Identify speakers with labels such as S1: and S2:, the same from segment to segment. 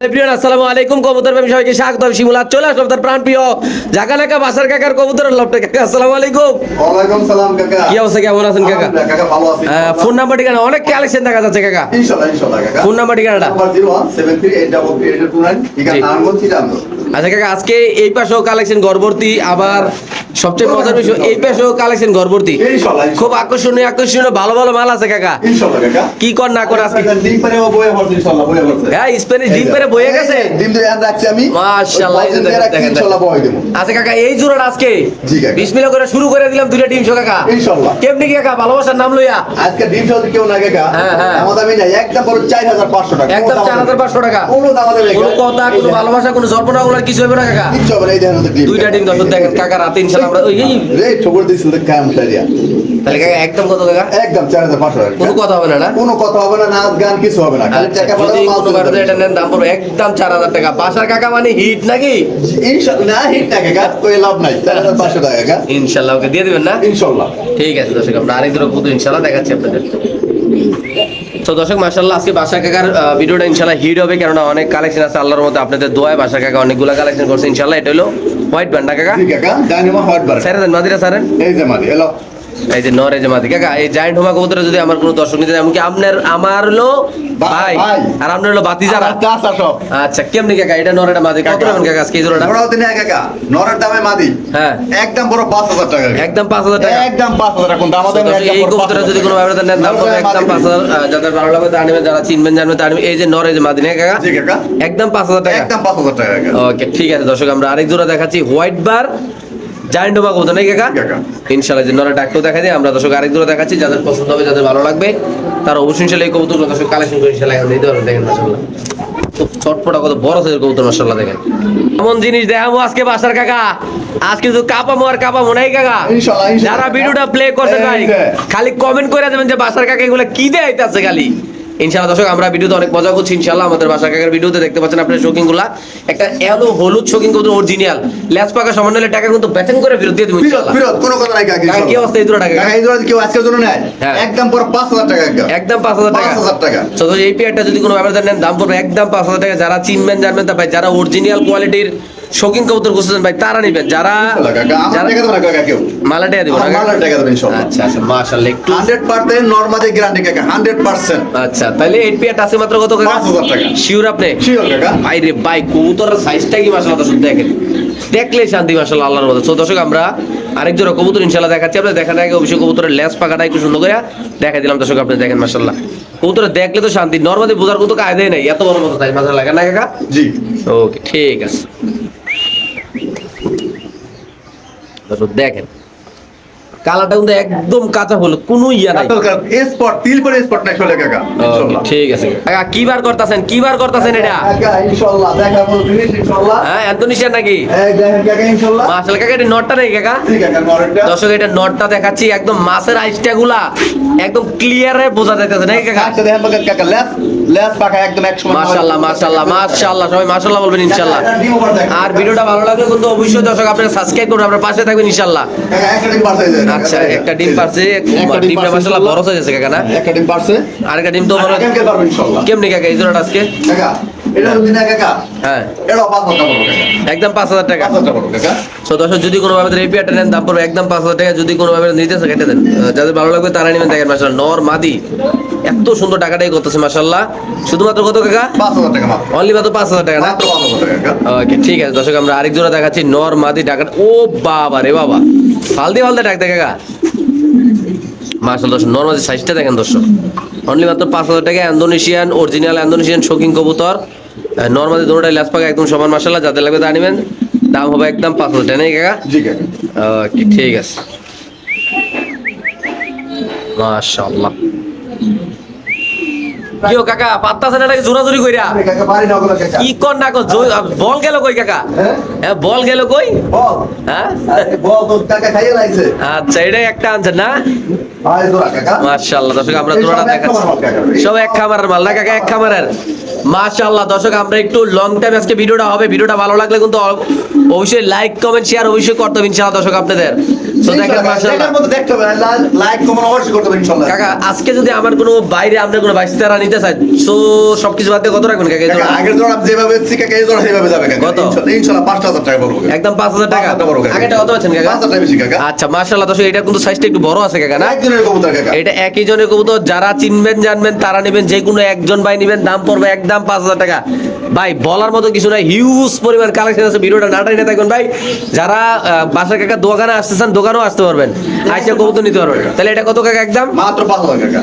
S1: প্রিয় আসসালামু আলাইকুম। কবুতর প্রেমী সবাইকে স্বাগত। আমি শিমুল চলে আসলাম তার প্রাণ প্রিয় জাকা লেখা বাসার কাকার কবুতরের লপটে কাকা আসসালামু আলাইকুম।
S2: ওয়ালাইকুম সালাম কাকা।
S1: কি অবস্থা কেমন আছেন কাকা?
S2: কাকা ভালো আছি।
S1: ফোন নাম্বার ঠিকানা? অনেক কালেকশন দেখা যাচ্ছে কাকা।
S2: ইনশাআল্লাহ ইনশাআল্লাহ কাকা।
S1: ফোন নাম্বার ঠিকানাটা?
S2: নাম্বার 017383329 ঠিকানা
S1: জি।
S2: নারায়ণগঞ্জ চিটাঙ্গ
S1: আচ্ছা কাকা আজকে এই পাশেও কালেকশন গর্ভবর্তী আবার সবচেয়ে মজার বিষয় এই পাশেও কালেকশন
S2: ইনশাআল্লাহ
S1: খুব আকর্ষণীয় আকর্ষণীয় ভালো ভালো মাল আছে কাকা। কি কর না কর আজকে? হ্যাঁ স্পেনিশ ডিম পেরে বয়ে গেছে?
S2: ডিম দিয়ে রাখছি আমি।
S1: মাশাআল্লাহ, এই দেখেন,
S2: ইনশাআল্লাহ বয়ে দেব।
S1: আচ্ছা কাকা এই জোড়াটা আজকে?
S2: জি কাকা।
S1: বিসমিল্লাহ করে শুরু করে দিলাম দুইটা ডিম শো কাকা।
S2: ইনশাআল্লাহ।
S1: কেমনি কি কাকা ভালোবাসার নাম লইয়া?
S2: আজকে ডিম সহ কেউ না কাকা।
S1: হ্যাঁ, হ্যাঁ।
S2: আমাদের আমি নাই একদম বড় 4500 টাকা।
S1: একদম চার হাজার পাঁচশো টাকা।
S2: কোনো দাম আমাদের
S1: কোনো কথা কোনো ভালোবাসা কোনো জল্পনা কিছু হবে না কাকা।
S2: কিচ্ছু হবে না এই দেখেন
S1: দুইটা ডিম দর্শক দেখেন কাকা রাতে ইনশাল্লাহ আমরা এই,
S2: রে ঠোকর দিছিল কাম সারিয়া
S1: তাহলে কাকা একদম কত কাকা
S2: একদম 4500 টাকা।
S1: কোনো কথা হবে না না?
S2: কোনো কথা হবে না নাচ গান কিছু হবে না। খালি
S1: আচ্ছা,
S2: টাকা
S1: যদি কোনো বাড়িতে এটা নেন দাম পড়বে একদম চার হাজার টাকা। বাসার কাকা মানে হিট নাকি?
S2: না হিট না কাকা কই লাভ নাই। 4500 টাকা কাকা।
S1: ইনশাল্লাহ ওকে দিয়ে দিবেন না?
S2: ইনশাআল্লাহ
S1: ঠিক আছে দর্শক আমরা আরেক দুটো কবুতর ইনশাল্লাহ দেখাচ্ছি আপনাদের। তো দর্শক মাশাল্লাহ আজকে বাসা কাকার আহ, ভিডিওটা ইনশাল্লাহ হিট হবে কেননা অনেক কালেকশন আছে আল্লাহর মধ্যে আপনাদের দোয়ায় বাসা কাকা অনেকগুলো কালেকশন করছে ইনশাল্লাহ। এটা হলো হোয়াইট ব্যান্ড না কাকা?
S2: কাকা ডাইনামো হট বার
S1: স্যার মাদিরা স্যারেন
S2: এই যে মাদি এলো।
S1: এই যে নরে যে মাদি কাকা এই জায়েন্ট হোমা কবুতরে যদি আমার কোনো দর্শক নিতে এমনকি আপনার আমার হলো ভাই। আর আপনার হলো বাতি যারা আচ্ছা কেমনি কাকা এটা নরেটা মাদি কত নেবেন কাকা আজকে এই জোড়াটা?
S2: ওরাও দিনে কাকা নরের দামে মাদি।
S1: হ্যাঁ।
S2: একদম বড় 5000 টাকা
S1: একদম পাঁচ হাজার টাকা।
S2: একদম 5000 টাকা কোন দাম
S1: দর্শক, এই কবুতরে যদি কোনো ব্যবস্থা নেন দাম পড়বে একদম পাঁচ হাজার আহ, যাদের ভালো লাগবে তা নেবেন যারা চিনবেন জানবেন তা এই যে নরে যে মাদি না কাকা?
S2: জি কাকা।
S1: একদম পাঁচ হাজার টাকা।
S2: একদম 5000 টাকা
S1: ওকে ঠিক আছে দর্শক আমরা আরেক জোড়া দেখাচ্ছি হোয়াইট বার জায়েন্ট হোমা কবুতর নাকি কাকা? যে নরে দেখা আমরা দর্শক আরেক জোড়া দেখাচ্ছি যাদের পছন্দ হবে যাদের ভালো লাগবে তারা অবশ্যই এই কবুতরগুলো দর্শক কালেকশন করে এখন দিতে পারবেন দেখেন চটপটা কত বড় সাইজের কবুতর দেখেন। এমন জিনিস দেখাবো আজকে বাসার কাকা। আজকে তো কাপামো আর কাপামো নাই কাকা। যারা ভিডিওটা প্লে করছে ভাই খালি কমেন্ট করে দেবেন যে বাসার কাকা এগুলো কি দেখাইতেছে খালি। ইনশাআল্লাহ দর্শক আমরা ভিডিওতে অনেক মজা করছি ইনশাআল্লাহ আমাদের বাসার কাকার ভিডিওতে দেখতে পাচ্ছেন আপনার শোকিংগুলা একটা এলো হলুদ শোকিং কবুতর অরিজিনাল ল্যাস পাকা সমান হলে টাকা কিন্তু ব্যাটেন করে ফেরত দিয়ে দেবো ইনশাআল্লাহ।
S2: বিরোধ কোনো কথা নাই কাকা
S1: কি অবস্থা এই দুটো টাকা?
S2: কাকা এই দুটো কেউ আজকের জন্য নেয়?
S1: হ্যাঁ।
S2: একদম বড় 5000 টাকা
S1: একদম। পাঁচ হাজার টাকা।
S2: 5000 টাকা।
S1: তো এই পেয়ারটা যদি কোনো ব্যবধান নেন দাম পড়বে একদম পাঁচ হাজার টাকা। যারা চিনবেন জানবেন তা ভাই যারা অরিজিনাল কোয়ালিটির শৌখিন কবুতর খুঁজছেন ভাই তারা নিবেন। যারা
S2: কাকা টাকা কাকা
S1: মালাটিয়া দিব
S2: টাকা দেবে
S1: আচ্ছা আচ্ছা মাশাআল্লাহ একটু
S2: 100% নরমালি গ্যারান্টি কাকা 100%
S1: আচ্ছা তাহলে আছে মাত্র কত টাকা
S2: 5000 টাকা।
S1: শিওর আপনি?
S2: শিওর কাকা।
S1: ভাই রে ভাই কবুতরের সাইজটা কি মাশাআল্লাহ দেখেন। দেখলে শান্তি মাশাআল্লাহ আল্লাহর মধ্যে তো দর্শক আমরা আরেক জোড়া কবুতর ইনশাআল্লাহ দেখাচ্ছি। আপনাদের দেখার আগে অবশ্যই কবুতরের লেস পাকাটা একটু সুন্দর করে দেখাই দিলাম। দর্শক আপনি দেখেন মাশাআল্লাহ কবুতর দেখলে তো শান্তি। নরমালি বোঝার কোনো কায়দাই নাই। এত বড় মতো লাগে না কাকা?
S2: জি।
S1: ওকে ঠিক আছে। দেখেন। কালারটা কিন্তু একদম কাঁচা হলো কোনো ইয়া নাই।
S2: স্পট তিল করে স্পট নাই চলে কাকা
S1: ঠিক আছে। কাকা কি বার করতেছেন কি বার করতেছেন এটা?
S2: কাকা ইনশাআল্লাহ দেখাবো ফিনিশ ইনশাআল্লাহ
S1: হ্যাঁ ইন্দোনেশিয়ার নাকি?
S2: দেখেন কাকা ইনশাআল্লাহ
S1: মাশাআল্লাহ কাকা এটা নটটা নাকি কাকা? দর্শক এটা নটটা দেখাচ্ছি একদম মাছের আইসটা গুলা একদম ক্লিয়ারে বোঝা যাইতেছে নাকি কাকা?
S2: আচ্ছা দেখেন কাকা কাকা লেস পাকা একদম এক সমান
S1: মাশাআল্লাহ মাশাআল্লাহ মাশাআল্লাহ সবাই মাশাআল্লাহ বলবেন ইনশাআল্লাহ। আর ভিডিওটা ভালো লাগলে কিন্তু অবশ্যই দর্শক আপনারা সাবস্ক্রাইব করুন আপনার পাশে থাকবেন ইনশাআল্লাহ। আচ্ছা একটা ডিম পারছে ডিমটা মাশাআল্লাহ বড় কাকা না?
S2: একটা ডিম পারছে।
S1: ডিম তো বড়
S2: কেমনে পারবে ইনশাআল্লাহ?
S1: কেমনি কাকা এই জোড়াটা আজকে?
S2: কাকা এটা যদি না কাকা?
S1: হ্যাঁ।
S2: এটা পাঁচ হাজার টাকা পড়বে। কাকা
S1: একদম পাঁচ হাজার টাকা।
S2: পাঁচ হাজার টাকা পড়বে কাকা।
S1: দর্শক যদি কোনো ভাবে এই নেন দাম পড়বে একদম পাঁচ হাজার টাকা। যদি কোনো ভাবে নিতে চান কেটে দেন। যাদের ভালো লাগবে তারা নেবেন দেখেন মাসাল্লাহ নর মাদি। এত সুন্দর টাকাটাই করতেছে মাসাল্লাহ শুধুমাত্র কত কাকা?
S2: পাঁচ হাজার টাকা
S1: অনলি মাত্র পাঁচ হাজার টাকা না?
S2: টাকা
S1: ওকে ঠিক আছে দর্শক আমরা আরেক জোড়া দেখাচ্ছি নর মাদি টাকাটা ও বাবা রে বাবা। ফালদি ফালদি দেখে কাকা মাসাল দর্শক নর মাদি সাইজটা দেখেন দর্শক। অনলি মাত্র পাঁচ হাজার টাকা ইন্দোনেশিয়ান অরিজিনাল ইন্দোনেশিয়ান শৌখিন কবুতর। নর্মালি দুটোটাই লাস পাকা একদম সমান মাসাল্লাহ যাদের লাগবে তা নেবেন দাম হবে একদম পাঁচ হাজার টাকা নাকি কাকা? ওকে ঠিক আছে। মাশাআল্লাহ। কিও কাকা পাত্তা জোরাজুরি কইরা। কি কর না কর? বল গেল কই কাকা?
S2: হ্যাঁ?
S1: হ্যাঁ বল গেল কই?
S2: বল।
S1: হ্যাঁ?
S2: বল তো কাকা খাইয়ে লাইছে।
S1: আচ্ছা এটাই একটা আনছেন না? মাশাআল্লাহ দর্শক আমরা
S2: এই সব এক
S1: দেখাচ্ছি। সব এক খামারের মাল না কাকা? এক খামারের। মাশাআল্লাহ দর্শক আমরা একটু লং টাইম আজকে ভিডিওটা হবে। ভিডিওটা ভালো লাগলে কিন্তু অবশ্যই লাইক কমেন্ট শেয়ার অবশ্যই করতে হবে ইনশাআল্লাহ দর্শক আপনাদের। তো দেখেন
S2: দেখার মতো দেখতে হবে লাইক কমেন্ট অবশ্যই করতে হবে ইনশাল্লাহ
S1: কাকা আজকে যদি আমার কোনো বাইরে আপনার কোনো বাইশতারা নিতে চাই তো সবকিছু বাদ দিয়ে কত রাখবেন কাকা এই
S2: কাকা,
S1: জোড়া?
S2: আগের জোড়া যেভাবে দিচ্ছি কাকা এই জোড়া সেভাবে যাবে কাকা।
S1: কত?
S2: ইনশাল্লাহ, ইনশাল্লাহ টাকা পড়ব
S1: একদম। আগেটা কত কাকা?
S2: বেশি কাকা।
S1: আচ্ছা মার্শাল্লাহ দর্শক এটা কিন্তু সাইজটা একটু বড় আছে কাকা না?
S2: একজনের কবুতর কাকা।
S1: এটা একই জনের কবুতর যারা চিনবেন জানবেন তারা নেবেন যে কোনো একজন ভাই নেবেন দাম পড়বে একদম পাঁচ হাজার টাকা। ভাই, বলার মতো কিছু না হিউজ পরিমাণ কালেকশন আছে, ভিডিওটা নাটাই না থাকবেন ভাই। যারা বাসার কাকা দোকানে আসতেছেন দোকানেও আসতে পারবেন। আইসা কবুতর নিতে পারবেন। তাহলে এটা কত কাকা একদম?
S2: মাত্র পাঁচ হাজার কাকা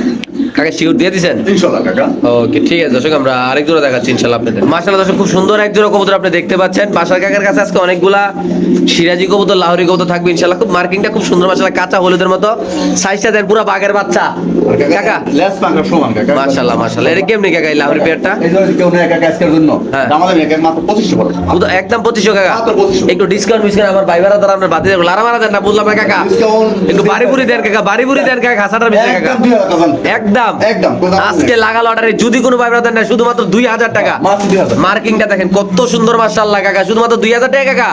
S1: কাকা শিওর দিয়ে
S2: ইনশাল্লাহ কাকা।
S1: ওকে ঠিক আছে দর্শক আমরা আরেক জোড়া দেখাচ্ছি ইনশাল্লাহ আপনাদের। মাশাআল্লাহ দর্শক খুব সুন্দর এক জোড়া কবুতর আপনি দেখতে পাচ্ছেন। বাসার কাকার কাছে আজকে অনেকগুলা সিরাজি কবুতর লাহোরি কবুতর থাকবে ইনশাল্লাহ। খুব মার্কিংটা খুব সুন্দর মাশাআল্লাহ কাঁচা হলুদের মতো সাইজটা দেন পুরো বাঘের বাচ্চা। কাকা
S2: লেস পাঙ্কা সমান কাকা।
S1: এটা কেমনি কাকা এই লাহোরি পেয়ারটা?
S2: এই জন্য কেউ কাকা আজকের জন্য।
S1: হ্যাঁ।
S2: মাত্র পঁচিশশো পড়বে
S1: পুরো একদম পঁচিশশো কাকা।
S2: মাত্র 2500
S1: একটু ডিসকাউন্ট মিসকাউন্ট আমার দ্বারা লারা মারা দেন না বললাম না কাকা। একটু বাড়ি বুড়ি দেন কাকা বাড়ি বুড়ি দেন কাকা ভিতরে কাকা।
S2: একদম। দেন।
S1: একদম
S2: দাম
S1: আজকে যদি কোনো ভাই দেন না শুধুমাত্র দুই হাজার টাকা।
S2: হাজার।
S1: মার্কিংটা দেখেন কত সুন্দর কাকা। শুধুমাত্র দুই হাজার টাকা কাকা।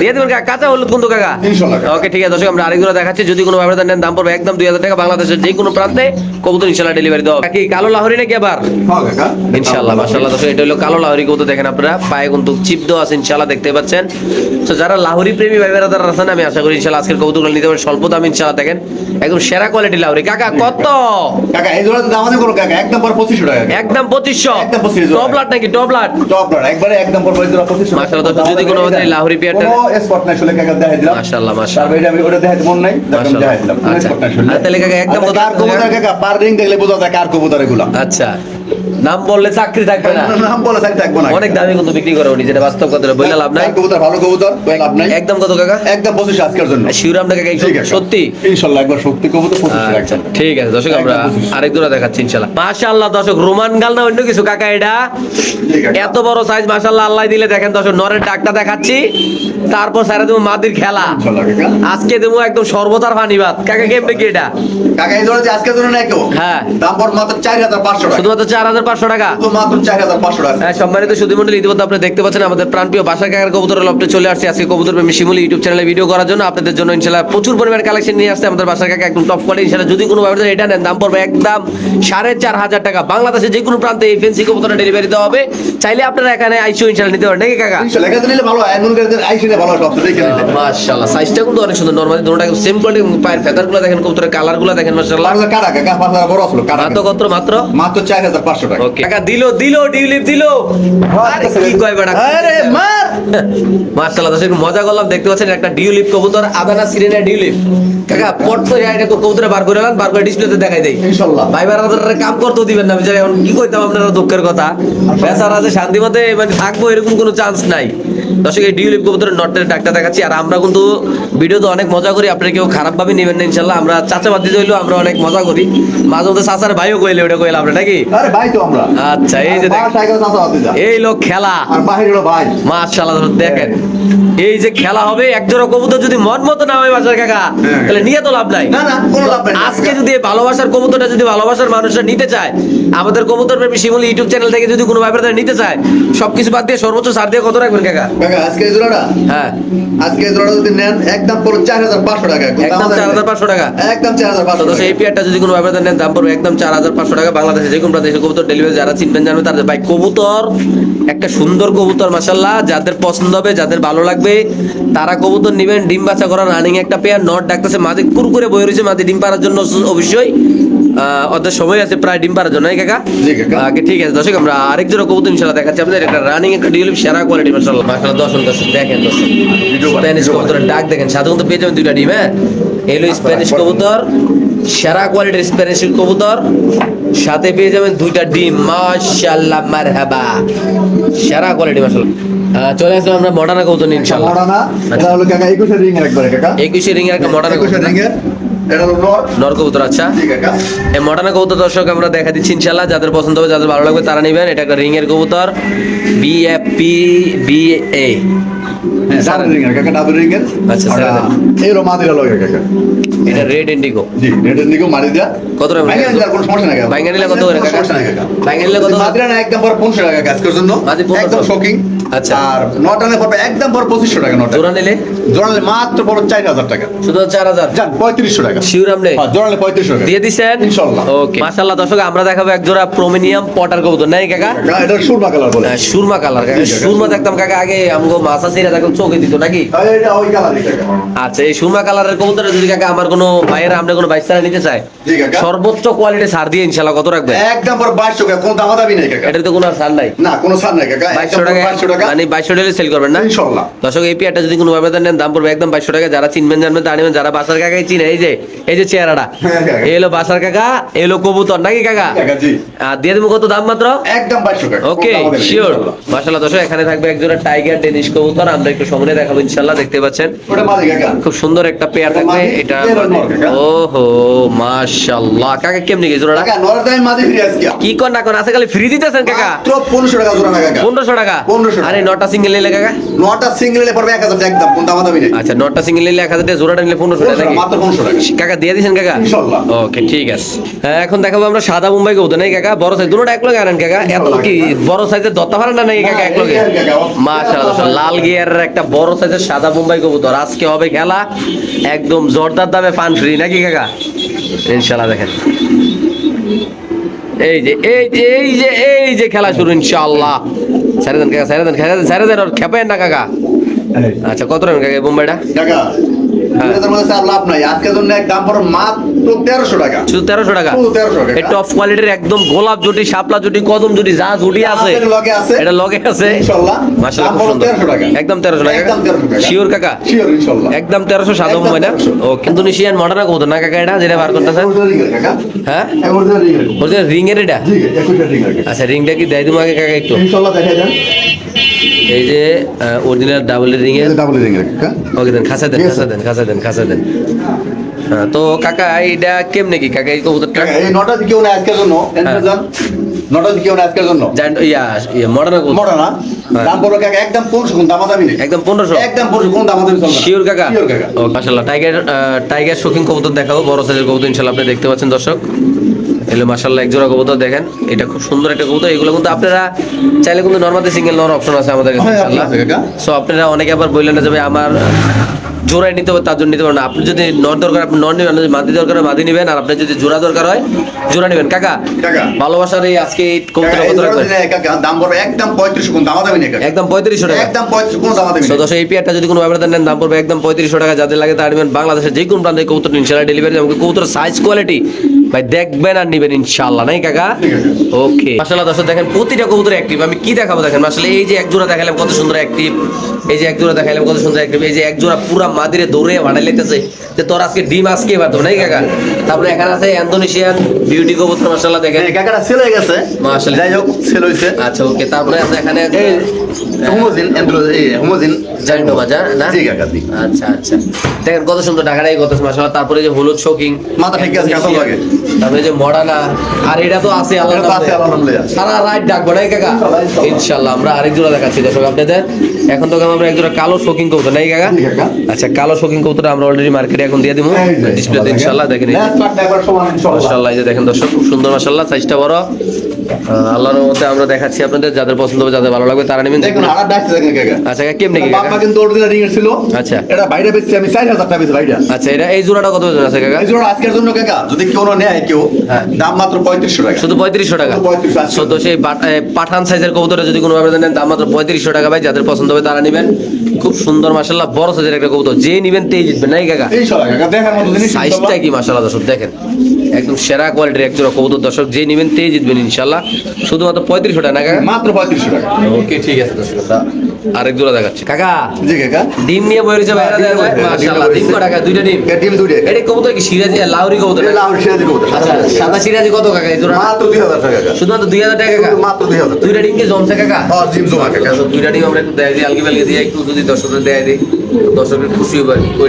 S1: দিয়ে দেবেন কাকা। কাঁচা হলুদ কিন্তু কাকা।
S2: ইনশাল্লাহ
S1: ওকে ঠিক আছে দর্শক আমরা আরেকগুলো দেখাচ্ছি। যদি কোনো ভাই দেন দাম পড়বে একদম দুই হাজার টাকা। বাংলাদেশের যে কোনো প্রান্তে কবুতর ইনশাল্লাহ ডেলিভারি দেওয়া। কি কালো লাহরি নাকি আবার?
S2: হ্যাঁ কাকা
S1: ইনশাআল্লাহ মাশাআল্লাহ দর্শক এটা হলো কালো লাহোরি কবুতর দেখেন আপনারা। পায়ে কিন্তু চিপ দেওয়া আছে ইনশাআল্লাহ দেখতে পাচ্ছেন। তো যারা লাহোরি প্রেমী ভাই বেড়াদার আছেন আমি আশা করি ইনশাআল্লাহ আজকের কবুতরগুলো নিতে পারবেন। স্বল্প দাম ইনশাআল্লাহ দেখেন। একদম সেরা কোয়ালিটি লাহোরি। কাকা কত?
S2: কাকা এই জোড়া দাম আছে কোনো কাকা একদম পর পঁচিশশো টাকা
S1: একদম পঁচিশশো
S2: একদম 2500
S1: টপ নাকি টপ লাট
S2: একবারে একদম পর পঁচিশশো টাকা, পঁচিশশো
S1: মাশাআল্লাহ, তো যদি কোনো আমাদের লাহোরি পেয়ারটা-
S2: কোনো spot নাই, আসলে কাকা দেখাই দিলাম।
S1: মাশাআল্লাহ, মাশাআল্লাহ।
S2: এটা আমি ওটা দেখাইতে মন নাই, দেখাই দিলাম।
S1: আচ্ছা।
S2: spot নাই আসলে।
S1: আর তাহলে কাকা একদম
S2: আচ্ছা, কার কবুতর কাকা? পার ring দেখলে বোঝা যায় কার কবুতর এগুলা।
S1: আচ্ছা নাম বললে চাকরি থাকবে না
S2: নাম থাকতে থাকব না।
S1: অনেক দামে কিন্তু বিক্রি করে উনি যেটা বাস্তব কথা লাভ নাই
S2: কবুতর ভালো কবুতর, লাভ নাই।
S1: একদম কত কাকা
S2: একদম পঁচিশশো আজকের জন্য।
S1: শিউরাম
S2: আছে।
S1: সত্যি
S2: ইনশাল্লাহ একবার সত্যি কবুতর
S1: আচ্ছা
S2: একদম।
S1: ঠিক আছে দর্শক আমরা আরেক দেখাচ্ছি ইনশাল্লাহ মাশাআল্লাহ দর্শক রোমান গাল না অন্য কিছু কাকা এটা এত বড় সাইজ মাশাআল্লাহ আল্লাহ দিলে দেখেন দর্শক নরের ডাকটা দেখাচ্ছি তারপর সারা দেবো মাদির খেলা আজকে দেবো একদম সর্বতার ফানিবাদ কাকা কেমবে কি এটা
S2: কাকা এই যে আজকের জন্য নাই কেউ।
S1: হ্যাঁ।
S2: দাম পড়বে মাত্র 4500 টাকা।
S1: শুধুমাত্র চার হাজার পাঁচশো টাকা।
S2: শুধু মাত্র 4500
S1: হ্যাঁ সম্মানিত সুধীমন্ডলী ইতিমধ্যে আপনি দেখতে পাচ্ছেন আমাদের প্রাণপ্রিয় বাসা কাকার চলে আসছে। আজকে কবুতর প্রেমী শিমুলি ইউটিউব চ্যানেলে ভিডিও করার জন্য আপনাদের জন্য ইনশাল্লাহ প্রচুর পরিমাণ কালেকশন নিয়ে আসছে আমাদের বাসা কাকা একদম টপ কোয়ালিটি ইনশাল্লাহ যদি কোনো ভাবে এটা নেন দাম পড়বে একদম সাড়ে চার হাজার টাকা। বাংলাদেশে যে কোনো প্রান্তে এই ফেন্সি ডেলিভারি দেওয়া হবে। চাইলে আপনারা এখানে আইসো ইনশাল্লাহ নিতে পারেন নাকি কাকা। মাশাআল্লাহ সাইজটা কিন্তু অনেক সুন্দর। নরমালি দুটোটা সেম কোয়ালিটি পায়ের ফেদারগুলো দেখেন কবুতরের কালারগুলো দেখেন মাশাআল্লাহ।
S2: লাগলে কাটা, কাকা, পাঁচ হাজার বড় আসলো, কাটা।
S1: কত মাত্র?
S2: মাত্র 4500 টাকা।
S1: ওকে কাকা দিলো দিলো ডিউলিপ দিলো। কি কয় বেটা?
S2: আরে মার!
S1: মার্শাল্লাহ দর্শক মজা করলাম দেখতে পাচ্ছেন একটা ডিউলিপ কবুতর আদানা সিরিনা ডিউলিপ কাকা পট তো এটা কবুতরে বার করে বার করে ডিসপ্লেতে দেখাই দেই।
S2: ইনশাল্লাহ।
S1: ভাই বারাদারে কাম করতেও দিবেন না বিচারে এখন কি কইতাম আপনারা দুঃখের কথা। বেচারা আছে শান্তি মতে মানে থাকব এরকম কোনো চান্স নাই। দর্শক এই ডিউলিপ কবুতরের নটের ডাকটা দেখাচ্ছি আর আমরা কিন্তু ভিডিওতে অনেক মজা করি আপনারা কেউ খারাপ ভাবে নেবেন না ইনশাল্লাহ আমরা চাচাবাদ দিতে হইলেও আমরা অনেক মজা করি মাঝে মধ্যে চাচার ভাইও কইলে ওটা কইলাম আমরা নাকি
S2: আরে ভাই তো আমরা।
S1: আচ্ছা, এই যে। এই লোক খেলা
S2: আর বাহির হলো ভাই।
S1: মাশাআল্লাহ দেখেন এই যে খেলা হবে একজোড়া কবুতর যদি মন মতো না হয় বাসার কাকা
S2: হ্যাঁ।
S1: তাহলে নিয়ে তো লাভ নাই
S2: না, না, কোনো লাভ নাই।
S1: আজকে যদি ভালোবাসার কবুতরটা যদি ভালোবাসার মানুষরা নিতে চায় আমাদের কবুতর প্রেমী শিমুল ইউটিউব চ্যানেল থেকে যদি কোনো ব্যাপারে নিতে চায় সবকিছু বাদ দিয়ে সর্বোচ্চ ছাড় দিয়ে কত রাখবেন কাকা
S2: কাকা, আজকে এই জোড়াটা?
S1: হ্যাঁ।
S2: আজকে এই জোড়াটা যদি নেন, একদম পুরো 4500 টাকা।
S1: একদম চার হাজার পাঁচশো টাকা।
S2: একদম
S1: তো
S2: 4500
S1: দোস্ত, এই পেয়ারটা যদি কোনো ব্যাপারে নেন দাম পড়বে একদম চার হাজার পাঁচশো টাকা। বাংলাদেশে যে কোনো প্রান্তে কবুতর ডেলিভারি যারা চিনবেন জানবেন তাদের ভাই কবুতর একটা সুন্দর কবুতর মাসাল্লাহ যাদের পছন্দ হবে যাদের ভালো লাগবে তারা কবুতর নিবেন। ডিম বাচ্চা করা রানিং একটা পেয়ার নট ডাকতেছে মাঝে কুরকুরে বই রয়েছে মাঝে ডিম পাড়ার জন্য অবশ্যই আহ, ওদের সময় আছে প্রায় ডিম পাড়ার জন্য কাকা?
S2: জি কাকা।
S1: ঠিক আছে দর্শক আমরা আরেক জোড়া কবুতর ইনশাল্লাহ দেখাচ্ছি। আপনাদের একটা রানিং একটা ডিউলিপ সেরা কোয়ালিটি মাসাল্লাহ দর্শন দর্শক দেখেন দর্শক। স্প্যানিশ কবুতরের ডাক দেখেন সাধারণত পেয়ে যাবেন দুইটা ডিম হ্যাঁ? এলো স্প্যানিশ কবুতর সেরা কোয়ালিটির স্প্যানিশ কবুতর। সাথে পেয়ে যাবেন দুইটা ডিম মাশাআল্লাহ মারহাবা। সেরা কোয়ালিটি মাশাআল্লাহ। চলে আসলাম আমরা মডার্ন কবুতর নিয়ে ইনশাআল্লাহ।
S2: বড় এটা হলো কাকা 21 রিং এর একবারে কাকা।
S1: একুশে রিং এর একটা মডার্ন
S2: 21
S1: কবুতর।
S2: নর।
S1: কবুতর আচ্ছা। এই মডার্ন কবুতর দর্শক আমরা দেখা দিচ্ছি ইনশাল্লাহ যাদের পছন্দ হবে যাদের ভালো লাগবে তারা নেবেন। এটা একটা রিং এর কবুতর। B F P B A
S2: হ্যাঁ
S1: আচ্ছা, এটা রেড ইন্ডিগো
S2: মারি দিয়া।
S1: কত টাকা কত কত?
S2: একদম কাজ করার জন্য। একদম শোকিং
S1: আচ্ছা।
S2: আর নটানে পড়বে একদম পর 2500 টাকা নটা।
S1: জোড়া নিলে?
S2: জোড়ালে মাত্র পড়বে 4000 টাকা।
S1: শুধু চার হাজার?
S2: যান 3500 টাকা।
S1: শিউর আমনে
S2: হ্যাঁ জোড়ালে 3500 টাকা।
S1: দিয়ে দিছেন?
S2: ইনশাআল্লাহ।
S1: ওকে মাশাআল্লাহ দর্শক আমরা দেখাবো এক জোড়া প্রোমিনিয়াম পটার কবুতর নাই কাকা?
S2: এটা সুরমা কালার বলে।
S1: সুরমা কালার। কাকা। সুরমা দেখতাম কাকা আগে আমগো মাছা সিরা দেখতাম চোখে দিত নাকি?
S2: কাকা।
S1: আচ্ছা এই সুরমা কালারের কবুতর যদি কাকা আমার কোনো ভাইয়েরা আমরা কোনো বাইস্তারা নিতে চায়? সর্বোচ্চ কোয়ালিটি ছাড় দিয়ে ইনশাল্লাহ কত রাখবে
S2: একদম পর 2200 টাকা কোনো দামাদামি নাই কাকা।
S1: এটার তো কোনো ছাড় নাই?
S2: না কোনো ছাড় নাই কাকা
S1: বাইশশো টাকা
S2: 2200 টাকা।
S1: মানে বাইশশো টাকা সেল করবেন না?
S2: ইনশাআল্লাহ।
S1: দর্শক এই পেয়ারটা যদি কোনো ভাবে নেন দাম পড়বে একদম বাইশশো টাকা যারা চিনবেন জানবেন তা নেবেন যারা বাসার কাকাই চিনে এই যে এই যে চেহারাটা।
S2: হ্যাঁ,
S1: এই হলো বাসার কাকা এই হলো কবুতর নাকি কাকা?
S2: জি।
S1: আর দিয়ে দেবো কত দাম মাত্র?
S2: একদম 2200 টাকা
S1: ওকে শিওর। মাশাআল্লাহ দর্শক এখানে থাকবে একজোড়া টাইগার ডেনিশ কবুতর। আমরা একটু সামনে দেখাবো ইনশাআল্লাহ দেখতে পাচ্ছেন। খুব সুন্দর একটা পেয়ার থাকবে এটা
S2: নর কাকা।
S1: মাশাআল্লাহ। কাকা কেমনি গেছে জোড়াটা?
S2: কাকা নরের দামে মাঝে ফিরে
S1: কি কর না কর আছে খালি ফ্রি দিতেছেন কাকা?
S2: মাত্র 1500 টাকা জোড়া না কাকা।
S1: পনেরোশো টাকা?
S2: 1500
S1: আরে নটা সিঙ্গেল নিলে কাকা?
S2: নটা সিঙ্গেল নিলে পড়বে 1000 টাকা একদম কোনো নেই।
S1: আচ্ছা নটা সিঙ্গেল নিলে এক হাজার টাকা জোড়াটা নিলে পনেরোশো টাকা
S2: মাত্র 1500 টাকা।
S1: কাকা দিয়ে দিয়েছেন কাকা?
S2: ইনশাআল্লাহ।
S1: ওকে ঠিক আছে। হ্যাঁ এখন দেখাবো আমরা সাদা মুম্বাই কবুতর নাকি কাকা? বড় সাইজ দুটোটা এক লগে আনেন কাকা। এত কি বড় সাইজের দত্তা পারেন না নাকি কাকা এক লগে মাশাআল্লাহ লাল গিয়ারের একটা বড় সাইজের সাদা মুম্বাই কবুতর। আজকে হবে খেলা একদম জোরদার দামে পান ফ্রি নাকি কাকা? ইনশাআল্লাহ দেখেন। এই যে এই যে এই যে এই যে খেলা শুরু ইনশাল্লাহ ছেড়ে দেন কাকা ছেড়ে দেন ছেড়ে দেন ছেড়ে দেন ওর খেপেন না কাকা? আচ্ছা কত রান কাকা এই হ্যাঁ।
S2: এটার মধ্যে স্যার লাভ নাই। আজকের জন্য এক দাম পড়বে মাত্র 1300 টাকা।
S1: শুধু তেরোশো টাকা?
S2: শুধু 1300 টাকা।
S1: টপ কোয়ালিটির একদম গোলাপ জুটি শাপলা জুটি কদম জুটি যা জুটি আছে
S2: লগে আছে।
S1: এটা লগে আছে।
S2: ইনশাআল্লাহ
S1: মাশাআল্লাহ খুব সুন্দর। একদম তেরোশো টাকা?
S2: একদম 1300 টাকা।
S1: শিওর কাকা?
S2: শিওর ইনশাআল্লাহ
S1: একদম না
S2: 1300
S1: ও কিন্তু নিশিয়ান মডার্ন কবুতর না কাকা এটা? যেটা বার হ্যাঁ? রিং এর এটা?
S2: কাকা।
S1: আচ্ছা রিংটা কি দেয় তুমি আগে কাকা একটু?
S2: ইনশাআল্লাহ দেখা যান
S1: এই যে অরিজিনাল ডাবল রিং এর
S2: ডাবল রিং এর
S1: ওকে দেন খাসা দেন খাসা দেন খাসা দেন খাসা দেন। হ্যাঁ, তো কাকা এটা কেমনে কি? কাকা এই কবুতরটা
S2: এই নটা দিকেও না আজকের জন্য। যান নটা দিকেও না আজকের জন্য।
S1: জান- ইয়া ইয়া মডার্ন হ্যাঁ।
S2: দাম পড়বে কাকা একদম 1500 কোন দামাদামি নেই।
S1: একদম পনেরোশো?
S2: একদম 1500 কোন দামাদামি চলবে
S1: শিওর কাকা?
S2: শিওর কাকা।
S1: মাশাআল্লাহ। টাইগার টাইগার শৌখিন কবুতর দেখাবো বড় সাইজের কবুতর ইনশাআল্লাহ আপনি দেখতে পাচ্ছেন দর্শক। এলো মাসাল্লাহ এক জোড়া কবুতর দেখেন। এটা খুব সুন্দর একটা কবুতর। এগুলো কিন্তু আপনারা চাইলে কিন্তু নর্মালি সিঙ্গেল নেওয়ার অপশন আছে আমাদের কাছে
S2: হ্যাঁ।
S1: সো আপনারা অনেকে আবার বললেন না যে ভাই আমার জোড়ায় নিতে হবে তার জন্য নিতে পারবেন আপনি যদি নর দরকার আপনি নর নেবেন মাদি দরকার হয় মাদি নেবেন আর আপনার যদি জোড়া দরকার হয় জোড়া নেবেন। কাকা। ভালোবাসার এই আজকে এই কবুতর কত রাখবেন?
S2: দাম পড়বে একদম 3500 কোন
S1: একদম টাকা।
S2: একদম 3500 কোন দামাদামি
S1: সো
S2: নেই
S1: দশ এই পেয়ারটা যদি কোনো ব্যবধান নেন দাম পড়বে একদম পঁয়ত্রিশশো টাকা। যাদের লাগে তার নেবেন বাংলাদেশের যে কোনো প্রান্তে কবুতর ইনশাল্লাহ ডেলিভারি আমাকে কবুতর সাইজ কোয়ালিটি ভাই দেখবেন আর নিবেন ইনশাল্লাহ নাই কাকা? ওকে মাশাআল্লাহ দর্শক দেখেন প্রতিটা কবুতর অ্যাক্টিভ আমি কি দেখাবো দেখেন? আসলে এই যে এক জোড়া দেখালাম কত সুন্দর অ্যাক্টিভ এই যে এক জোড়া দেখালাম কত সুন্দর অ্যাক্টিভ এই যে এক জোড়া পুরা মাদিরে দৌড়ে ভাড়াই লেগেছে যে তোর আজকে ডিম আজকে এবার তো নাই কাকা? তারপরে এখানে আছে ইন্দোনেশিয়ান বিউটি কবুতর মাশাআল্লাহ দেখেন।
S2: কাকাটা সেল হয়ে গেছে।
S1: মাশাআল্লাহ।
S2: যাই হোক সেল হইছে।
S1: আচ্ছা ওকে তারপরে আছে এখানে
S2: হোমোজিন এন্ড্রো এই হোমোজিন।
S1: জাইন্টো বাজা না?
S2: জি কাকা জি।
S1: আচ্ছা আচ্ছা। দেখেন কত সুন্দর ঢাকাটাই কত মাসাল্লাহ তারপরে যে হলুদ শোকিং
S2: মাথা ঠিক আছে, কাঁচা লাগে।
S1: তারপরে যে মডানা আর এটা তো আছে
S2: আছে, আল্লাহর
S1: সারা রাত ডাকবো নাই কাকা? ইনশাল্লাহ আমরা আরেক জোড়া দেখাচ্ছি দর্শক আপনাদের। এখন তো আমরা এক জোড়া কালো শোকিং কবুতর নাই কাকা?
S2: কাকা।
S1: আচ্ছা কালো শোকিং কবুতর আমরা অলরেডি মার্কেটে এখন দিয়ে দিব। ডিসপ্লেতে ইনশাল্লাহ দেখেন
S2: ইনশাআল্লাহ।
S1: এই যে দেখেন দর্শক খুব সুন্দর মাশাআল্লাহ সাইজটা বড়। আল্লাহর আমরা দেখাচ্ছি আপনাদের যাদের পছন্দ হবে যাদের ভালো লাগবে তারা নেবেন
S2: দেখুন কাকা।
S1: আচ্ছা কাকা কেমনে কি
S2: বাবা কিন্তু অরিজিনাল রিং এর ছিল।
S1: আচ্ছা।
S2: এটা বাইরে বেচছি আমি 4000 টাকা বেচছি বাইরে।
S1: আচ্ছা এটা এই জোড়াটা কত ওজন আছে কাকা?
S2: এই জন্য আজকের জন্য কাকা যদি কেউ না নেয় কেউ
S1: হ্যাঁ।
S2: দাম মাত্র 3500 টাকা।
S1: শুধু পঁয়ত্রিশশো টাকা?
S2: শুধু 3500
S1: তো সেই পাঠান সাইজের কবুতরে যদি কোনো ব্যবধান নেন দাম মাত্র পঁয়ত্রিশশো টাকা ভাই। যাদের পছন্দ হবে তারা নেবেন। খুব সুন্দর মাসাল্লাহ বড় সাইজের একটা কবুতর। যে নিবেন তেই জিতবেন নাই কাকা?
S2: ইনশাআল্লাহ কাকা দেখার মতো জিনিস
S1: সাইজটা কি মাসাল্লাহ দর্শক দেখেন। একদম সেরা কোয়ালিটির একজোড়া কবুতর। দর্শক যে নেবেন তেই জিতবেন ইনশাল্লাহ শুধুমাত্র পঁয়ত্রিশশো টাকা
S2: মাত্র 3500 টাকা।
S1: ওকে ঠিক আছে দর্শক আরেক জোড়া দেখাচ্ছি। কাকা।
S2: জি কাকা।
S1: ডিম নিয়ে বই রয়েছে বাইরে
S2: ডিম নিয়ে বই-
S1: ডিম কো টাকা দুইটা ডিম।
S2: ডিম দুইটা।
S1: এটা কবুতর কি সিরাজি লাউরি কবুতর?
S2: এটা দিব
S1: আচ্ছা সাদা সিরাজি। কত কাকা এই জোড়া
S2: মাত্র 2000 টাকা কাকা।
S1: শুধুমাত্র দুই হাজার টাকা কাকা?
S2: মাত্র 2000
S1: দুইটা ডিম কি জমছে কাকা?
S2: হ্যাঁ জিম জমা কাকা।
S1: দুইটা ডিম আমরা একটু দেয় দিই আলগি বালগি দিয়ে একটু যদি দর্শকদের দেয় দিই দর্শকের খুশি হবে ওই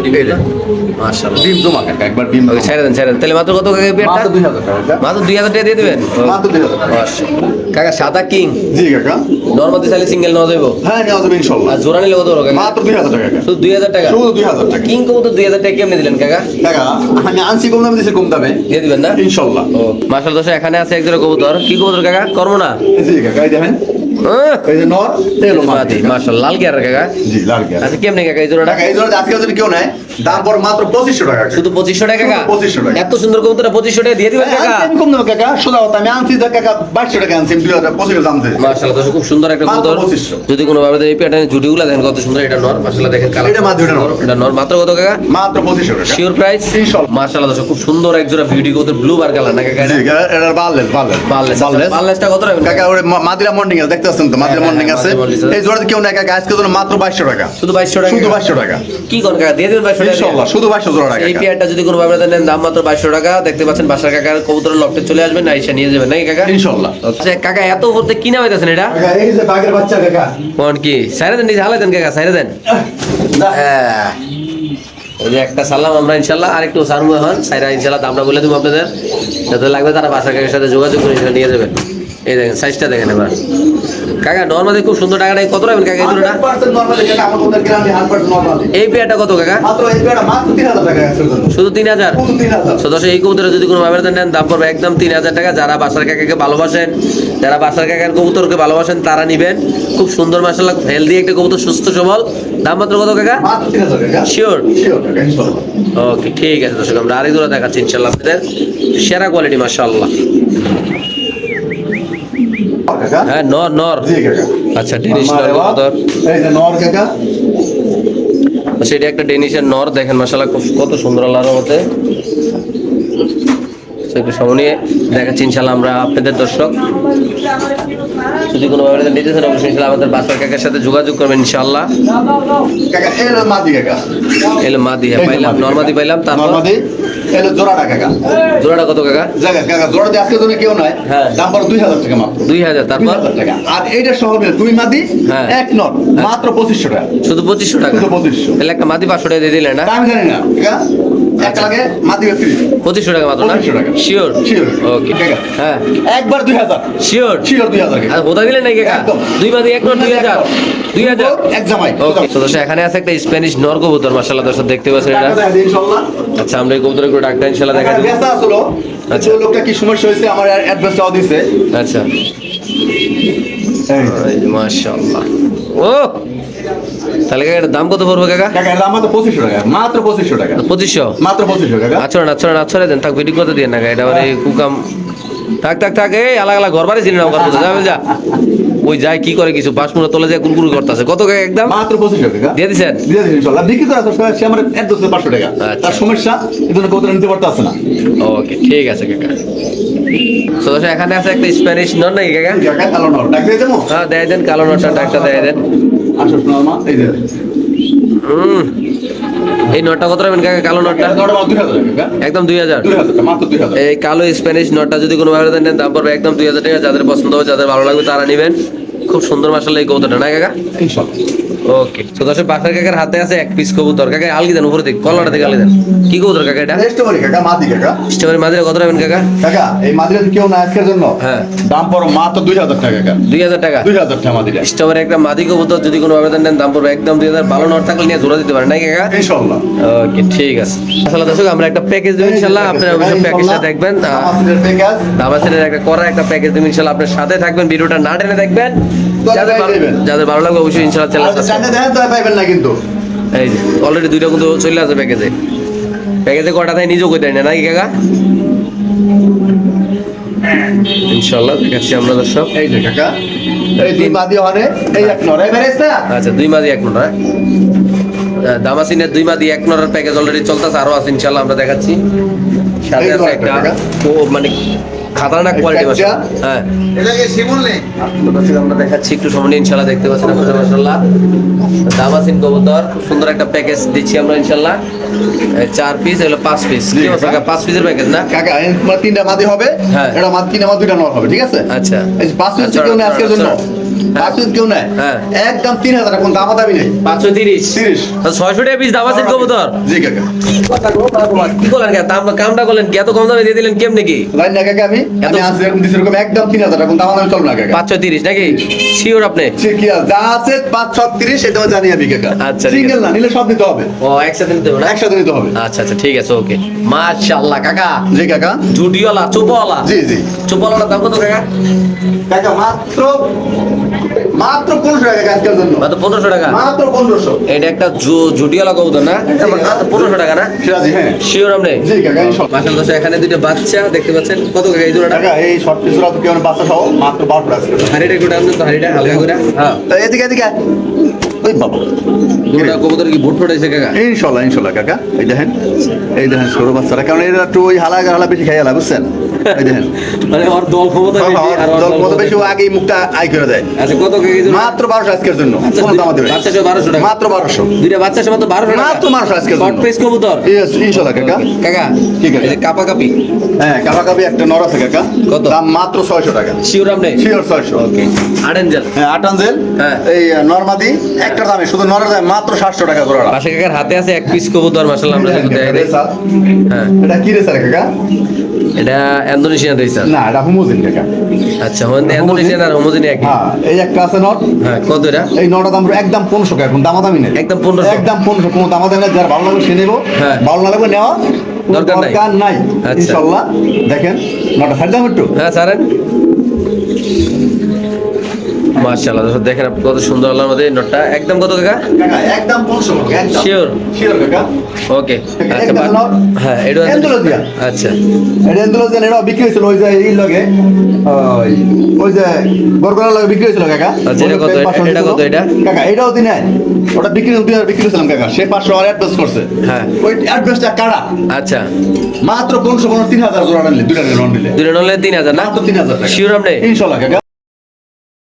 S1: মাশাআল্লাহ।
S2: ডিম জমা কাকা একবার ডিম
S1: ছেড়ে দেন ছেড়ে দেন। তাহলে মাত্র কত কাকা পেয়ারটা?
S2: মাত্র 2000 টাকা
S1: মাত্র দুই হাজার টাকা দিয়ে দেবেন?
S2: মাত্র 2000 টাকা।
S1: কাকা সাদা কিং?
S2: জি কাকা।
S1: নর্মাদি চাইলে সিঙ্গেল নেওয়া
S2: হ্যাঁ নেওয়া যাবে ইনশাল্লাহ
S1: আর জোড়া নিলে কত বড়
S2: মাত্র দুই হাজার টাকা
S1: শুধু দুই হাজার টাকা?
S2: শুধু টাকা।
S1: কিং কবুতর দুই হাজার টাকা কেমনি দিলেন কাকা?
S2: কাকা আমি আনছি কম দামে দিয়েছি কম দামে।
S1: দিয়ে দিবেন না? ও দোষ এখানে আছে এক জোড়া কবুতর। কি কবুতর কাকা? কর্ম না
S2: জি কাকা এই দেখেন। এই যে নর এই মাদি
S1: মাসাল লাল গিয়ার কাকা।
S2: জি লাল গিয়া
S1: আচ্ছা কেমনি কাকা এই জোড়াটা?
S2: এই জন্য আজকে যদি কেউ নেয় দাম পড়ে মাত্র পঁচিশশো টাকা
S1: শুধু পঁচিশশো টাকা কাকা?
S2: 2500 টাকা।
S1: এত সুন্দর কবুতর পঁচিশশো টাকা দিয়ে দিবেন
S2: হ্যাঁ,
S1: কাকা?
S2: আমি কম দামে কাকা সোজা কথা আমি আনছি যে কাকা বাইশশো টাকা আনছি দুই হাজার পঁচিশ দাম দিয়ে
S1: মার্শাল দোষ খুব সুন্দর একটা কবুতর। যদি কোনো ভাবে এই প্যাটার্নের জুটিগুলো দেখেন কত সুন্দর এটা নর। মার্শাল দেখেন কালার
S2: এটা মাদি, নর।
S1: এটা নর। মাত্র কত কাকা?
S2: মাত্র পঁচিশশো টাকা।
S1: শিওর প্রাইস
S2: ইনশাল্লাহ।
S1: মার্শাল দোষ খুব সুন্দর এক জোড়া বিউটি কবুতর ব্লু বার কালার না কাকা
S2: বাললেস বাললেস
S1: বাললেস কত রাখবেন?
S2: কাকা ওরে মাদিরা মর্নিং আছে দেখতে পাচ্ছেন তো মাদিরা
S1: হ্যাঁ,
S2: মর্নিং
S1: হ্যাঁ,
S2: আছে।
S1: মাদিরা
S2: এই জোড়াতে কেউ নেয় কাকা আজকে জন্য মাত্র বাইশশো টাকা।
S1: শুধু বাইশশো টাকা?
S2: শুধু বাইশশো টাকা।
S1: কি কোন কাকা দিয়ে দেবেন বাইশশো টাকা।
S2: ইনশাল্লাহ শুধু বাইশশো জোড়া টাকা
S1: এই
S2: কাকা।
S1: পেয়ারটা যদি কোনো ভাবে নেন দাম মাত্র বাইশশো টাকা। দেখতে পাচ্ছেন বাসার কাকার কবুতরের লফটে চলে আসবেন না এসে নিয়ে যাবেন। নাকি কাকা?
S2: ইনশাল্লাহ।
S1: আচ্ছা কাকা এত উপরতে কি নাম হইতেছেন এটা?
S2: কাকা এই যে বাঘের বাচ্চা কাকা।
S1: কোন কি? সাইরে দেন নিজে হালাই দেন কাকা সাইরে দেন। হ্যাঁ। একটা সালাম আমরা ইনশাল্লাহ আর একটু সারমু এখন। সাইরা ইনশাল্লাহ দামটা বলে দেবো আপনাদের। যাতে লাগবে তারা বাসার কাকার সাথে যোগাযোগ করে নিয়ে যাবেন। এই দেখেন সাইজটা দেখেন এবার। কাকা নর্মালি খুব সুন্দর টাকাটা কত রাখবেন কাকা এই দুটোটা
S2: 100% normally কাকা, আমার কোথাও গ্যারান্টি 100% normally।
S1: এই পেয়ারটা কত কাকা?
S2: মাত্র এই পেয়ারটা মাত্র 3000 টাকা আজকের জন্য।
S1: শুধু তিন হাজার?
S2: শুধু 3000
S1: সদস্য এই কবুতরে যদি কোনো ভাবে নেন দাম পড়বে একদম তিন হাজার টাকা। যারা বাসার কাকাকে ভালোবাসেন যারা বাসার কাকার কবুতরকে ভালোবাসেন তারা নিবেন। খুব সুন্দর মাসাল্লাহ হেলদি একটা কবুতর সুস্থ সবল। দাম মাত্র কত কাকা?
S2: মাত্র 3000 টাকা।
S1: শিওর। ওকে ঠিক আছে দর্শক আমরা আরেক দূরে দেখাচ্ছি ইনশাল্লাহ আপনাদের। সেরা কোয়ালিটি মাশাআল্লাহ।
S2: কাকা?
S1: হ্যাঁ নর নর।
S2: জি কাকা।
S1: আচ্ছা ডেনিশ নর কবুতর
S2: এই যে নর কাকা।
S1: আচ্ছা এটা একটা ডেনিশের নর দেখেন মাশাআল্লাহ কত সুন্দর আল্লাহর মতে একটু সময় নিয়ে দেখাচ্ছি ইনশাল্লাহ আমরা আপনাদের দর্শক। যদি কোনো ভাবে নিতে চান অবশ্যই ইনশাল্লাহ আমাদের বাসার কাকার সাথে যোগাযোগ করবেন
S2: এই হলো মাদি কাকা।
S1: এলো মাদি হ্যাঁ পাইলাম নর্মাদি পাইলাম তারপর?
S2: জোড়াটা কাকা।
S1: জোড়াটা কত কাকা
S2: কাকা, জোড়াতে আজকের জন্য কেউ নয়।
S1: হ্যাঁ।
S2: দাম পড়ে 2000 টাকা মাত্র।
S1: দুই হাজার তারপর
S2: টাকা। আর এইটা সহ দুই মাদি,
S1: হ্যাঁ।
S2: এক নট মাত্র পঁচিশশো টাকা।
S1: শুধু পঁচিশশো টাকা
S2: শুধু পঁচিশশো
S1: তাহলে একটা মাদি পাঁচশো টাকা দিয়ে দিলে না
S2: আমি জানি না, কাকা।
S1: আচ্ছা।
S2: লাগে মাদি বিক্রি।
S1: পঁচিশশো টাকা মাত্র না?
S2: টাকা।
S1: Sure
S2: Sure.
S1: ওকে হ্যাঁ।
S2: একবার 2000
S1: শিওর
S2: শিওর 2000 কাকা।
S1: আর বোধা দিলেন নাকি দুই মাদি এক দুই হাজার দুই হাজার।
S2: এক জামাই।
S1: ওকে তো দর্শক এখানে আছে একটা স্প্যানিশ নর কবুতর মাশাআল্লাহ দর্শক দেখতে পাচ্ছেন এটা। আচ্ছা আমরা এই কবুতরের একটু ডাক্তার ইনশাআল্লাহ দেখা দিই আচ্ছা।
S2: লোকটা কি সমস্যা হয়েছে আমার অ্যাড্রেসটাও দিছে।
S1: আচ্ছা। মাশাআল্লাহ। ও! তাহলে দাম কত পড়বে কাকা?
S2: কাকা এর দাম মাত্র পঁচিশশো টাকা। মাত্র পঁচিশশো টাকা।
S1: পঁচিশশো?
S2: মাত্র টাকা।
S1: আচ্ছা না আচ্ছা না আচ্ছা দেন ভিডিও করতে দিয়ে না এটা মানে কুকাম। থাক থাক থাক এই ঘর বাড়ি চিনি না যাবে যা। ওই যায় কি করে কিছু বাস মুড়ে তোলে যায় কুরকুরু করতেছে। কত কাকা একদম
S2: মাত্র পঁচিশশো টাকা।
S1: দিয়ে
S2: দিয়ে বিক্রি করে সে আমার অ্যাড্রেস পাঁচশো টাকা।
S1: আচ্ছা।
S2: তার সমস্যা কৌতরা নিতে পারতে না।
S1: ওকে ঠিক আছে কাকা। তো এখানে আছে একটা স্প্যানিশ নন নাকি কাকা?
S2: কাকা কালো নর ডাক দিয়ে দেবো?
S1: হ্যাঁ দেয় দেন কালো নটটা ডাকটা দেয় দেন।
S2: আসো শোনার মা। এই যে।
S1: এই নটটা কত রাখবেন কাকা? কালো নটটা? একদম দুই হাজার? এই কালো স্প্যানিশ নটটা যদি কোনো ভাবে নেন দাম পড়বে একদম দুই হাজার টাকা। যাদের পছন্দ হবে যাদের ভালো লাগবে তারা নেবেন। খুব সুন্দর মাসাল্লাহ এই কৌতটা না কাকা? ওকে তো দর্শক বাসার কাকার হাতে আছে এক পিস কবুতর। কাকা আলগি দেন উপরে কলাটা আলগি দেন। কি কবুতর কাকা এটা?
S2: কাকা মাদি কাকা।
S1: কত রাখবেন কাকা?
S2: কাকা এই মাদিরা কেউ না আজকের জন্য
S1: হ্যাঁ।
S2: দাম পড়ো মাত্র দুই হাজার টাকা কাকা।
S1: দুই হাজার টাকা?
S2: দুই হাজার টাকা মাদিরা।
S1: স্টেবারি একটা মাদি কবুতর যদি কোনো আবেদন নেন দাম পড়বে একদম দুই হাজার। ভালো নট থাকলে নিয়ে জোড়া দিতে পারেন নাই কাকা?
S2: ইনশাল্লাহ
S1: ওকে ঠিক আছে। আসলে দর্শক আমরা একটা প্যাকেজ দেবো ইনশাল্লাহ আপনারা অবশ্যই প্যাকেজটা দেখবেন। আহ,
S2: প্যাকেজ
S1: দামাসেনের একটা করা একটা প্যাকেজ দেবেন ইনশাল্লাহ আপনার সাথে থাকবেন ভিডিওটা না টেনে দেখবেন। যাদের ভালো- লাগবে অবশ্যই ইনশাল্লাহ চ্যানেল
S2: দেখেন তো পাইবেন না কিন্তু।
S1: এই যে অলরেডি দুইটা কিন্তু চলে আসে প্যাকেজে প্যাকেজে কটা তাই নিজেও কই দেয় না নাকি কাকা? ইনশাল্লাহ দেখাচ্ছি আমরা দর্শক।
S2: এই যে কাকা এই দুই মাদি হরে এই এক নরে।
S1: আচ্ছা দুই মাদি এক নটা দামাসিনের দুই মাদি এক প্যাকেজ অলরেডি চলতেছে আরও আছে আমরা দেখাচ্ছি। সাথে আছে একটা
S2: একটা
S1: মানে খাতারনাক কোয়ালিটি
S2: একটা।
S1: হ্যাঁ।
S3: এটাকে শিমুল নেই?
S1: দর্শক আমরা দেখাচ্ছি একটু সময় নিয়ে ইনশাল্লাহ দেখতে পাচ্ছেন আপনারা মাশাআল্লাহ। দামাসিন কবুতর খুব সুন্দর একটা প্যাকেজ দিচ্ছি আমরা ইনশাল্লাহ চার পিস এগুলো পাঁচ পিস
S2: কাকা।
S1: পাঁচ পিসের প্যাকেজ না?
S2: কাকা তোমার তিনটা মাদি হবে
S1: হ্যাঁ।
S2: এটা মাদি তিনটা মাদি দুইটা নর হবে ঠিক আছে?
S1: আচ্ছা।
S2: পাঁচ পিস না
S1: আচ্ছা,
S2: আজকের জন্য?
S1: আচ্ছা।
S2: কেউ নেয়।
S1: হ্যাঁ।
S2: একদম তিন হাজার এখন দামা দামি নেই।
S1: পাঁচশো তিরিশ।
S2: তিরিশ।
S1: ছয়শো টাকা পিস দাম আছে কবুতর?
S2: জি কাকা।
S1: কি করলেন দাম কামটা করলেন এত কম দামে দিয়ে দিলেন কেমনে কি?
S2: লাইন না কাকা আমি। আমি আনছি এরকম দিছি এরকম একদম তিন হাজার এখন দামা দামি চলবে না কাকা।
S1: পাঁচশো তিরিশ নাকি? শিওর আপনি?
S2: কি যা আছে পাঁচ ছত্রিশ সেটাও জানি আমি কাকা।
S1: আচ্ছা,
S2: সিঙ্গেল না নিলে সব নিতে হবে।
S1: ও একসাথে নিতে হবে না?
S2: একসাথে নিতে হবে।
S1: আচ্ছা আচ্ছা ঠিক আছে ওকে। মাশাআল্লাহ কাকা।
S2: জি কাকা।
S1: জুডিওয়ালা চোপওয়ালা।
S2: জি জি।
S1: চোপওয়ালার দাম কত কাকা?
S2: কাকা মাত্র মাত্র পনেরোশো টাকা আজকের জন্য।
S1: মাত্র পনেরোশো টাকা?
S2: মাত্র পনেরোশো।
S1: এটা একটা জু- জুডিওয়ালা কবুতর না? মাত্র পনেরোশো টাকা না?
S2: সিরাজি হ্যাঁ।
S1: শিওর আপনি
S2: জি কাকা
S1: এখানে দুটো বাচ্চা দেখতে পাচ্ছেন। কত কাকা এই জোড়াটা?
S2: টাকা এই শর্ট পিস তো কেমন বাচ্চা সহ মাত্র বারোশো টাকা
S1: হাড়িটা একটু টান দেন তো হাড়িটা হালকা করে। হ্যাঁ।
S2: তা এদিকে এদিকে। ওই বাবা।
S1: দুটা কবুতর কি ভুট ফুটাইছে কাকা?
S2: ইনশাল্লাহ ইনশাল্লাহ কাকা। এই দেখেন এই দেখেন ছোট বাচ্চারা। কারণ এরা একটু ওই হালা হালা বেশি খাই বুঝছেন? এই দেখেন।
S1: মানে ওর দল ক্ষমতা আর
S2: দল
S1: দল ক্ষমতা
S2: বেশি আগেই মুখটা আই করে দেয়।
S1: আচ্ছা কত কাকা
S2: মাত্র বারোশো আজকের জন্য।
S1: আচ্ছা,
S2: দাম দেবে
S1: বাচ্চা 1200 টাকা।
S2: মাত্র বারোশো।
S1: দুইটা বাচ্চা সহ মাত্র বারোশো টাকা।
S2: মাত্র 1200 আজকের
S1: শর্ট পেস কবুতর।
S2: ইনশাল্লাহ কাকা।
S1: কাকা
S2: ঠিক আছে।
S1: কাপা কাপি
S2: হ্যাঁ কাপা কাপি একটা নর আছে কাকা।
S1: কত?
S2: দাম মাত্র ছয়শো টাকা।
S1: শিওর আপনি
S2: শিওর ছয়শো।
S1: ওকে আড়েঞ্জেল
S2: হ্যাঁ
S1: হ্যাঁ।
S2: এই নর্মাদি একটা দামে শুধু নরের দামে মাত্র সাতশো টাকা জোড়া
S1: পাশে কাকার হাতে আছে এক পিস কবুতর মাশাআল্লাহ আমরা দেখতে দেখাই দিই। হ্যাঁ।
S2: এটা কি রে স্যার কাকা?
S1: এটা ইন্দোনেশিয়ান রেসার
S2: না এটা হুমোজিন কাকা।
S1: আচ্ছা হন ইন্দোনেশিয়ান আর হোমোজিনি একই।
S2: হ্যাঁ এই একটা আছে নট।
S1: হ্যাঁ কত এটা?
S2: এই নটা দাম একদম পনেরোশো টাকা এখন দামাদামি নেই।
S1: একদম 1500
S2: একদম পনেরোশো কোনো দামাদামি নেই যার ভালো লাগবে সে নেব।
S1: হ্যাঁ।
S2: ভালো না লাগবে নেওয়া
S1: দরকার নাই।
S2: দরকার নাই
S1: আচ্ছা।
S2: ইনশাল্লাহ। দেখেন নটা সাইড দাম একটু।
S1: হ্যাঁ স্যারেন মাশাআল্লাহ দর্শক দেখেন কত সুন্দর আল্লাহর মধ্যে নটটা। একদম কত কাকা?
S2: কাকা একদম পনেরোশো টাকা একদম।
S1: Sure?
S2: শিওর কাকা।
S1: ওকে আচ্ছা। হ্যাঁ এটা
S2: Andalusia।
S1: আচ্ছা।
S2: এটা এন্ডোলজিয়ান এটা বিক্রি হয়েছিল ওই যে এই লগে। ওই যে লগে বিক্রি হয়েছিল কাকা।
S1: আচ্ছা, এটা কত? এটা কত এটা?
S2: কাকা এটাও দিনে ওটা বিক্রি দুই হাজার বিক্রি করেছিলাম কাকা। সে পাঁচশো আর অ্যাডভান্স করছে।
S1: হ্যাঁ।
S2: ওই অ্যাডভান্সটা কারা?
S1: আচ্ছা।
S2: মাত্র পনেরোশো পনেরো তিন হাজার জোড়া নিলে দুইটা নিলে
S1: নলে তিন হাজার না?
S2: মাত্র তিন হাজার টাকা।
S1: শিওর আপনি?
S2: কাকা।